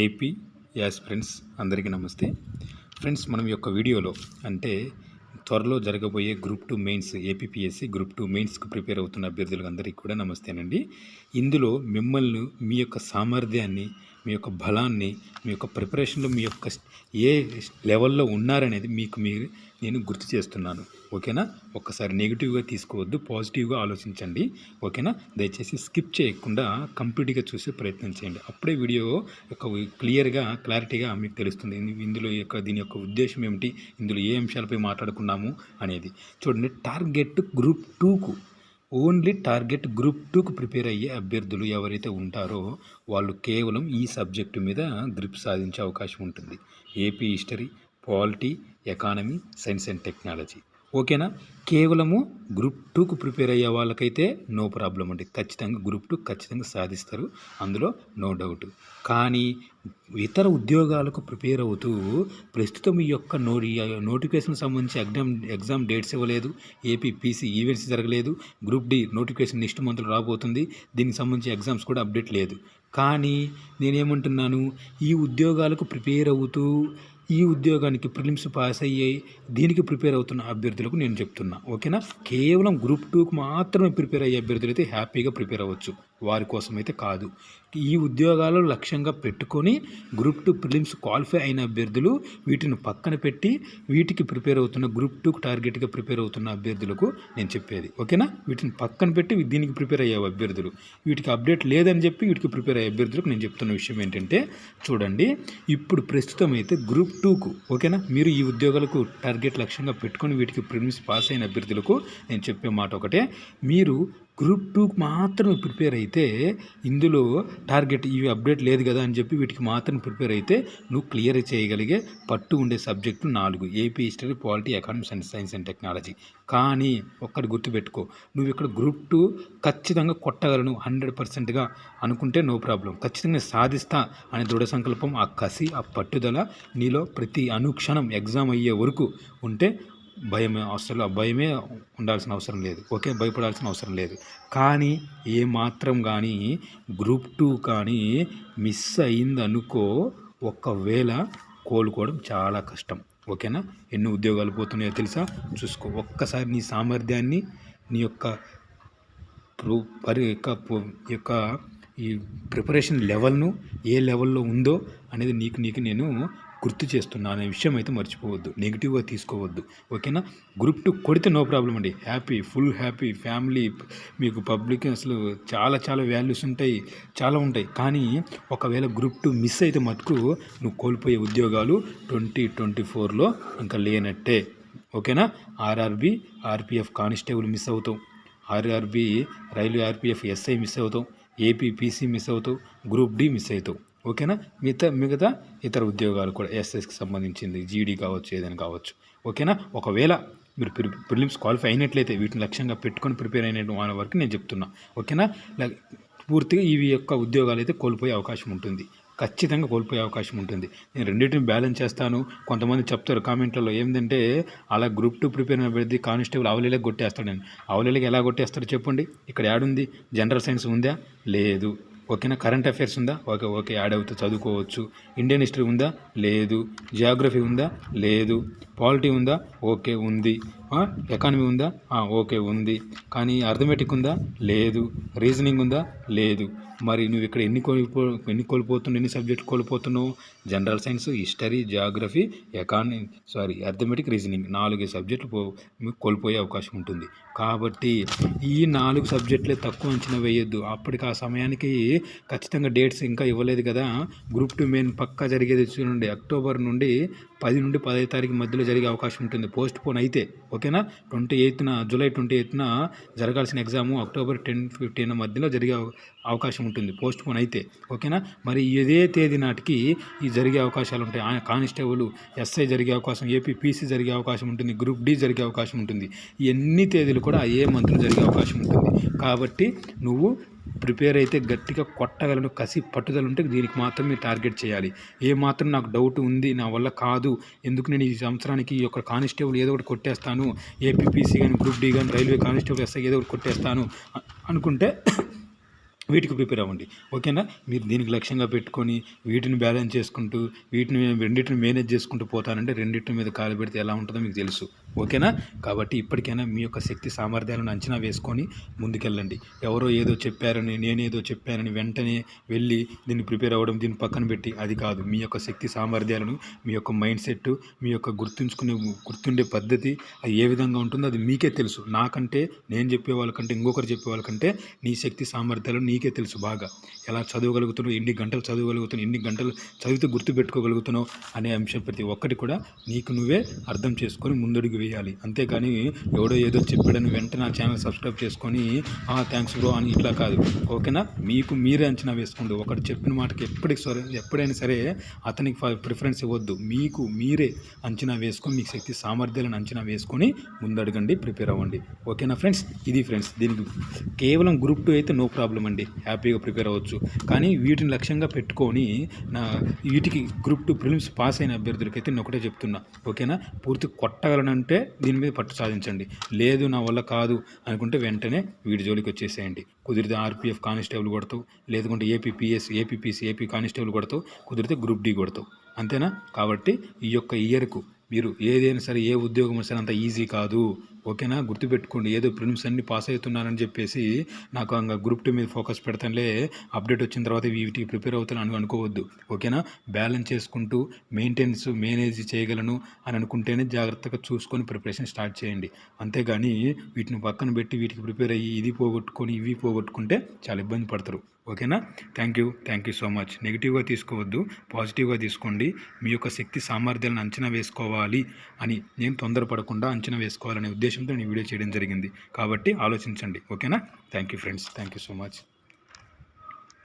AP as friends అందరికీ నమస్తే. Friends మనం యొక్క వీడియోలో అంటే త్వరలో జరగబోయే group two mains APPSC group two మెయిన్స్కి ప్రిపేర్ అవుతున్న అభ్యర్థులకు అందరికీ కూడా నమస్తేనండి. ఇందులో మిమ్మల్ని మీ యొక్క సామర్థ్యాన్ని మీ యొక్క బలాన్ని మీ యొక్క ప్రిపరేషన్లో మీ యొక్క ఏ లెవెల్లో ఉన్నారనేది మీకు మీరు నేను గుర్తు చేస్తున్నాను. ఓకేనా? ఒక్కసారి నెగిటివ్గా తీసుకోవద్దు పాజిటివ్గా ఆలోచించండి. ఓకేనా? దయచేసి స్కిప్ చేయకుండా కంప్లీట్గా చూసే ప్రయత్నం చేయండి. అప్పుడే వీడియో యొక్క క్లియర్గా క్లారిటీగా మీకు తెలుస్తుంది. ఇందులో యొక్క దీని యొక్క ఉద్దేశం ఏమిటి? ఇందులో ఏ అంశాలపై మాట్లాడుకున్నాము అనేది. చూడండి టార్గెట్ గ్రూప్ టూకు ఓన్లీ టార్గెట్ గ్రూప్ టూకు ప్రిపేర్ అయ్యే అభ్యర్థులు ఎవరైతే ఉంటారో వాళ్ళు కేవలం ఈ సబ్జెక్టు మీద గ్రిప్ సాధించే అవకాశం ఉంటుంది. AP history polity economy science and technology. ఓకేనా? కేవలము గ్రూప్ టూకు ప్రిపేర్ అయ్యే వాళ్ళకైతే నో ప్రాబ్లం అండి. ఖచ్చితంగా గ్రూప్ టూ ఖచ్చితంగా సాధిస్తారు. అందులో నో డౌట్. కానీ ఇతర ఉద్యోగాలకు ప్రిపేర్ అవుతూ ప్రస్తుతం ఈ యొక్క నోటి నోటిఫికేషన్ సంబంధించి ఎగ్జామ్ ఎగ్జామ్ డేట్స్ ఇవ్వలేదు. ఏపీ పీసీ ఈవెంట్స్ జరగలేదు. గ్రూప్ డి నోటిఫికేషన్ నెక్స్ట్ మంత్లో రాబోతుంది. దీనికి సంబంధించి ఎగ్జామ్స్ కూడా అప్డేట్ లేదు. కానీ నేనేమంటున్నాను? ఈ ఉద్యోగాలకు ప్రిపేర్ అవుతూ ఈ ఉద్యోగానికి ప్రిలిమ్స్ పాస్ అయ్యాయి. దీనికి ప్రిపేర్ అవుతున్న అభ్యర్థులకు నేను చెప్తున్నా. ఓకేనా? కేవలం గ్రూప్ టూకి మాత్రమే ప్రిపేర్ అయ్యే అభ్యర్థులు అయితే హ్యాపీగా ప్రిపేర్ అవ్వచ్చు. వారి కోసం అయితే కాదు. ఈ ఉద్యోగాలు లక్ష్యంగా పెట్టుకొని గ్రూప్ టూ ప్రిలిమ్స్ క్వాలిఫై అయిన అభ్యర్థులు వీటిని పక్కన పెట్టి వీటికి ప్రిపేర్ అవుతున్న గ్రూప్ టూకి టార్గెట్గా ప్రిపేర్ అవుతున్న అభ్యర్థులకు నేను చెప్పేది. ఓకేనా? వీటిని పక్కన పెట్టి దీనికి ప్రిపేర్ అయ్యే అభ్యర్థులు. వీటికి అప్డేట్ లేదని చెప్పి వీటికి ప్రిపేర్ అయ్యే అభ్యర్థులకు నేను చెప్తున్న విషయం ఏంటంటే చూడండి. ఇప్పుడు ప్రస్తుతం అయితే గ్రూప్ టూకు ఓకేనా? మీరు ఈ ఉద్యోగాలకు టార్గెట్ లక్ష్యంగా పెట్టుకొని వీటికి ప్రిలిమ్స్ పాస్ అయిన అభ్యర్థులకు నేను చెప్పే మాట ఒకటే. మీరు గ్రూప్ టూకి మాత్రమే ప్రిపేర్ అయితే ఇందులో టార్గెట్ ఇవి అప్డేట్ లేదు కదా అని చెప్పి వీటికి మాత్రం ప్రిపేర్ అయితే నువ్వు క్లియర్ చేయగలిగే పట్టు ఉండే సబ్జెక్టు నాలుగు AP history polity economics and science and technology. కానీ ఒక్కటి గుర్తుపెట్టుకో నువ్వు ఇక్కడ గ్రూప్ టూ ఖచ్చితంగా కొట్టగలను హండ్రెడ్ పర్సెంట్గా అనుకుంటే నో ప్రాబ్లం. ఖచ్చితంగా సాధిస్తా అనే దృఢ సంకల్పం ఆ కసి ఆ పట్టుదల నీలో ప్రతి అనుక్షణం ఎగ్జామ్ అయ్యే వరకు ఉంటే భయం అసలు ఆ భయమే ఉండాల్సిన అవసరం లేదు. ఓకే భయపడాల్సిన అవసరం లేదు. కానీ ఏ మాత్రం కానీ గ్రూప్ టూ కానీ మిస్ అయిందనుకో ఒకవేళ కోలుకోవడం చాలా కష్టం. ఓకేనా? ఎన్ని ఉద్యోగాలు పోతున్నాయో తెలుసా? చూసుకో ఒక్కసారి నీ సామర్థ్యాన్ని నీ యొక్క ప్రూ పరి యొక్క యొక్క ఈ ప్రిపరేషన్ లెవెల్ను ఏ లెవెల్లో ఉందో అనేది నీకు నీకు నేను గుర్తు చేస్తున్నా అనే విషయం అయితే మర్చిపోవద్దు. నెగిటివ్గా తీసుకోవద్దు. ఓకేనా? గ్రూప్ టూ కొడితే నో ప్రాబ్లం అండి. హ్యాపీ ఫుల్ హ్యాపీ ఫ్యామిలీ మీకు పబ్లిక్ అసలు చాలా చాలా వాల్యూస్ ఉంటాయి. చాలా ఉంటాయి. కానీ ఒకవేళ గ్రూప్ టూ మిస్ అయితే మటుకు నువ్వు కోల్పోయే ఉద్యోగాలు ట్వంటీ ట్వంటీ ఫోర్లో ఇంకా లేనట్టే. ఓకేనా? ఆర్ఆర్బి ఆర్పిఎఫ్ కానిస్టేబుల్ మిస్ అవుతావు. RRB railway RPF SI miss అవుతావు. ఏపీపీసీ మిస్ అవుతావు. గ్రూప్ డి మిస్ అవుతావు. ఓకేనా? మిగతా మిగతా ఇతర ఉద్యోగాలు కూడా ఎస్ఎస్కి సంబంధించింది జీడీ కావచ్చు ఏదైనా కావచ్చు. ఓకేనా? ఒకవేళ మీరు ప్రి ప్రిలిమ్స్ క్వాలిఫై అయినట్లయితే వీటిని లక్ష్యంగా పెట్టుకొని ప్రిపేర్ అయినట్టు వాళ్ళ వరకు నేను చెప్తున్నా. ఓకేనా? లైక్ పూర్తిగా ఇవి యొక్క ఉద్యోగాలు అయితే కోల్పోయే అవకాశం ఉంటుంది. ఖచ్చితంగా కోల్పోయే అవకాశం ఉంటుంది. నేను రెండింటిని బ్యాలెన్స్ చేస్తాను. కొంతమంది చెప్తారు కామెంట్లలో ఏంటంటే అలా గ్రూప్ టూ ప్రిపేర్ అయిన కానిస్టేబుల్ అవలీలకు కొట్టేస్తాడని అవలీలకు ఎలా కొట్టేస్తారో చెప్పండి. ఇక్కడ యాడుంది? జనరల్ సైన్స్ ఉందా? లేదు. ఓకేనా? కరెంట్ అఫైర్స్ ఉందా? ఓకే ఓకే యాడ్ అవుతూ చదువుకోవచ్చు. ఇండియన్ హిస్టరీ ఉందా? లేదు. జియోగ్రఫీ ఉందా? లేదు. పాలిటీ ఉందా? ఓకే ఉంది. ఎకానమీ ఉందా? ఓకే ఉంది. కానీ అర్థమెటిక్ ఉందా? లేదు. రీజనింగ్ ఉందా? లేదు. మరి నువ్వు ఇక్కడ ఎన్ని కోల్పో ఎన్ని కోల్పోతున్నావు? ఎన్ని subject కోల్పోతున్నావు? General science history geography economy sorry arithmetic reasoning నాలుగు సబ్జెక్టులు పో కోల్పోయే అవకాశం ఉంటుంది. కాబట్టి ఈ నాలుగు సబ్జెక్టులే తక్కువ అంచనా వేయొద్దు. అప్పటికి ఆ సమయానికి ఖచ్చితంగా డేట్స్ ఇంకా ఇవ్వలేదు కదా. గ్రూప్ టూ మెయిన్ పక్కా జరిగేది చూడండి. అక్టోబర్ నుండి పది నుండి పదహైదు తారీఖు మధ్యలో జరిగే అవకాశం ఉంటుంది. పోస్ట్ పోన్ అయితే ఓకేనా? ట్వంటీ ఎయిత్న జూలై ట్వంటీ ఎయిత్న జరగాల్సిన ఎగ్జాము అక్టోబర్ టెన్ ఫిఫ్టీన్ మధ్యలో జరిగే అవకాశం ఉంటుంది. పోస్ట్ పోన్ అయితే ఓకేనా? మరి ఇదే తేదీ నాటికి ఈ జరిగే అవకాశాలు ఉంటాయి. ఆ కానిస్టేబుల్ ఎస్ఐ జరిగే అవకాశం ఏపీ పీసీ జరిగే అవకాశం ఉంటుంది. గ్రూప్ డి జరిగే అవకాశం ఉంటుంది. ఎన్ని తేదీలు కూడా ఏ మంత్లో జరిగే అవకాశం ఉంటుంది. కాబట్టి నువ్వు ప్రిపేర్ అయితే గట్టిగా కొట్టగలను కసి పట్టుదల ఉంటే దీనికి మాత్రం మీరు టార్గెట్ చేయాలి. ఏ మాత్రం నాకు డౌట్ ఉంది నా వల్ల కాదు ఎందుకు నేను ఈ సంవత్సరానికి ఈ యొక్క కానిస్టేబుల్ ఏదో ఒకటి కొట్టేస్తాను ఏపీపీసీ కానీ గ్రూప్ డి కానీ రైల్వే కానిస్టేబుల్ ఎస్ఐ ఏదో ఒకటి కొట్టేస్తాను అనుకుంటే వీటికి ప్రిపేర్ అవ్వండి. ఓకేనా? మీరు దీనికి లక్ష్యంగా పెట్టుకొని వీటిని బ్యాలెన్స్ చేసుకుంటూ వీటిని రెండింటిని మేనేజ్ చేసుకుంటూ పోతానంటే రెండింటి మీద కాలు పెడితే ఎలా ఉంటుందో మీకు తెలుసు. ఓకేనా? కాబట్టి ఇప్పటికైనా మీ యొక్క శక్తి సామర్థ్యాలను అంచనా వేసుకొని ముందుకెళ్ళండి. ఎవరో ఏదో చెప్పారని నేనేదో చెప్పానని వెంటనే వెళ్ళి దీన్ని ప్రిపేర్ అవ్వడం దీన్ని పక్కన పెట్టి అది కాదు. మీ యొక్క శక్తి సామర్థ్యాలను మీ యొక్క మైండ్ సెట్ మీ యొక్క గుర్తుంచుకునే గుర్తుండే పద్ధతి అది ఏ విధంగా ఉంటుందో అది మీకే తెలుసు. నాకంటే నేను చెప్పే వాళ్ళకంటే ఇంకొకరు చెప్పే వాళ్ళకంటే నీ శక్తి సామర్థ్యాలు నీకే తెలుసు బాగా. ఎలా చదవగలుగుతున్నావు ఎన్ని గంటలు చదవగలుగుతున్నావు ఎన్ని గంటలు చదివితే గుర్తుపెట్టుకోగలుగుతున్నావు అనే అంశం ప్రతి ఒక్కటి కూడా నీకు నువ్వే అర్థం చేసుకొని ముందడుగు వేయాలి. అంతేకాని ఎవడో ఏదో చెప్పాడని వెంటనే నా ఛానల్ సబ్స్క్రైబ్ చేసుకొని ఆ థ్యాంక్స్ బ్రో అని ఇట్లా కాదు. ఓకేనా? మీకు మీరే అంచనా వేసుకోండి. ఒకటి చెప్పిన మాటకి ఎప్పటికి సరే ఎప్పుడైనా సరే అతనికి ప్రిఫరెన్స్ ఇవ్వద్దు. మీకు మీరే అంచనా వేసుకొని మీకు శక్తి సామర్థ్యాలను అంచనా వేసుకొని ముందడగండి ప్రిపేర్ అవ్వండి. ఓకేనా ఫ్రెండ్స్? ఇది ఫ్రెండ్స్ దీనికి కేవలం గ్రూప్ టూ అయితే నో ప్రాబ్లం అండి. హ్యాపీగా ప్రిపేర్ అవ్వచ్చు. కానీ వీటిని లక్ష్యంగా పెట్టుకొని నా వీటికి గ్రూప్ టూ ప్రిలిమ్స్ పాస్ అయిన అభ్యర్థులకైతే నేను ఒకటే చెప్తున్నా. ఓకేనా? పూర్తి కొట్టగలనంటే దీని మీద పట్టు సాధించండి. లేదు నా వల్ల కాదు అనుకుంటే వెంటనే వీడి జోలికి వచ్చేసేయండి. కుదిరితే ఆర్పీఎఫ్ కానిస్టేబుల్ కొడతావు లేదుకుంటే ఏపీపీఎస్ ఏపీపీసీ ఏపీ కానిస్టేబుల్ కొడతావు కుదిరితే గ్రూప్ డి కొడతావు. అంతేనా? కాబట్టి ఈ యొక్క ఇయర్కు మీరు ఏదైనా సరే ఏ ఉద్యోగం సరే అంత ఈజీ కాదు. ఓకేనా? గుర్తుపెట్టుకోండి. ఏదో ప్రిలిమ్స్ అన్ని పాస్ అవుతున్నానని చెప్పేసి నాకు ఇంకా గ్రూప్ టూ మీద ఫోకస్ పెడతానులే. అప్డేట్ వచ్చిన తర్వాత వీటికి ప్రిపేర్ అవుతాను అని అనుకోవద్దు. ఓకేనా? బ్యాలెన్స్ చేసుకుంటూ మెయింటెనెన్స్ మేనేజ్ చేయగలను అని అనుకుంటేనే జాగ్రత్తగా చూసుకొని ప్రిపరేషన్ స్టార్ట్ చేయండి. అంతేగాని వీటిని పక్కన పెట్టి వీటికి ప్రిపేర్ అయ్యి ఇది పోగొట్టుకొని ఇవి పోగొట్టుకుంటే చాలా ఇబ్బంది పడతారు. ఓకేనా? Thank you thank you so much నెగిటివ్గా తీసుకోవద్దు. పాజిటివ్గా తీసుకోండి. మీ యొక్క శక్తి సామర్థ్యాలను అంచనా వేసుకోవాలి అని. నేను తొందరపడకుండా అంచనా వేసుకోవాలనే ఉద్దేశంతో నేను వీడియో చేయడం జరిగింది. కాబట్టి ఆలోచించండి. ఓకేనా? Thank you friends thank you so much